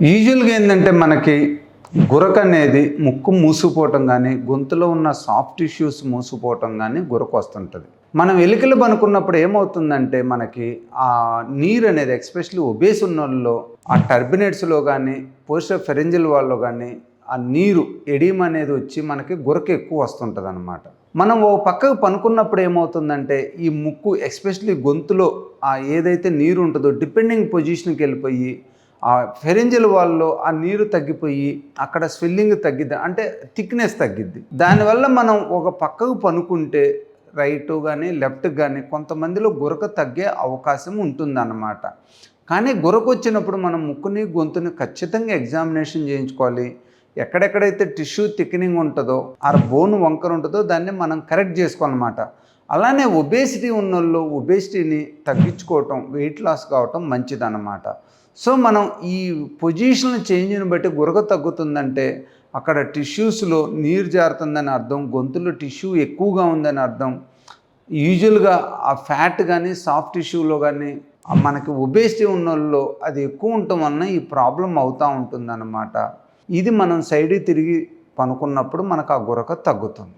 యూజువల్గా ఏంటంటే మనకి గురక అనేది ముక్కు మూసుకుపోవటం కానీ గొంతులో ఉన్న సాఫ్ట్ టిష్యూస్ మూసుకుపోవటం కానీ గురక వస్తుంటుంది. మనం ఎలికలు పనుకున్నప్పుడు ఏమవుతుందంటే మనకి ఆ నీరు అనేది ఎక్స్పెషలీ ఒబేస్ ఉన్న వాళ్ళలో ఆ టర్బినేట్స్లో కానీ పోస్టర్ ఫెరెంజిల్ వాళ్ళలో కానీ ఆ నీరు ఎడియం అనేది వచ్చి మనకి గురక ఎక్కువ వస్తుంటుంది అనమాట మనం ఓ పక్కకు పనుకున్నప్పుడు ఏమవుతుందంటే ఈ ముక్కు ఎస్పెషల్లీ గొంతులో ఆ ఏదైతే నీరు ఉంటుందో డిపెండింగ్ పొజిషన్కి వెళ్ళిపోయి ఆ ఫెరెంజల్ వాళ్ళలో ఆ నీరు తగ్గిపోయి అక్కడ స్వెల్లింగ్ తగ్గిద్ది అంటే థిక్నెస్ తగ్గిద్ది. దానివల్ల మనం ఒక పక్కకు పనుకుంటే రైట్ కానీ లెఫ్ట్ కానీ కొంతమందిలో గురక తగ్గే అవకాశం ఉంటుందన్నమాట. కానీ గురక వచ్చినప్పుడు మనం ముక్కుని గొంతుని ఖచ్చితంగా ఎగ్జామినేషన్ చేయించుకోవాలి. ఎక్కడెక్కడైతే టిష్యూ థిక్నింగ్ ఉంటుందో ఆ బోన్ వంకర ఉంటుందో దాన్ని మనం కరెక్ట్ చేసుకోవాలన్నమాట. అలానే ఒబేసిటీ ఉన్న వాళ్ళు ఒబేసిటీని తగ్గించుకోవటం వెయిట్ లాస్ కావటం మంచిదన్నమాట. సో మనం ఈ పొజిషన్ చేంజ్ని బట్టి గురక తగ్గుతుందంటే అక్కడ టిష్యూస్లో నీరు జారుతుందని అర్థం గొంతులో టిష్యూ ఎక్కువగా ఉందని అర్థం యూజువల్గా ఆ ఫ్యాట్ కానీ సాఫ్ట్ టిష్యూలో కానీ మనకి ఒబేసిటీ ఉన్న వాళ్ళు అది ఎక్కువ ఉండటం వలన ఈ ప్రాబ్లం అవుతూ ఉంటుందన్నమాట. ఇది మనం సైడ్ తిరిగి పనుకున్నప్పుడు మనకు ఆ గురక తగ్గుతుంది.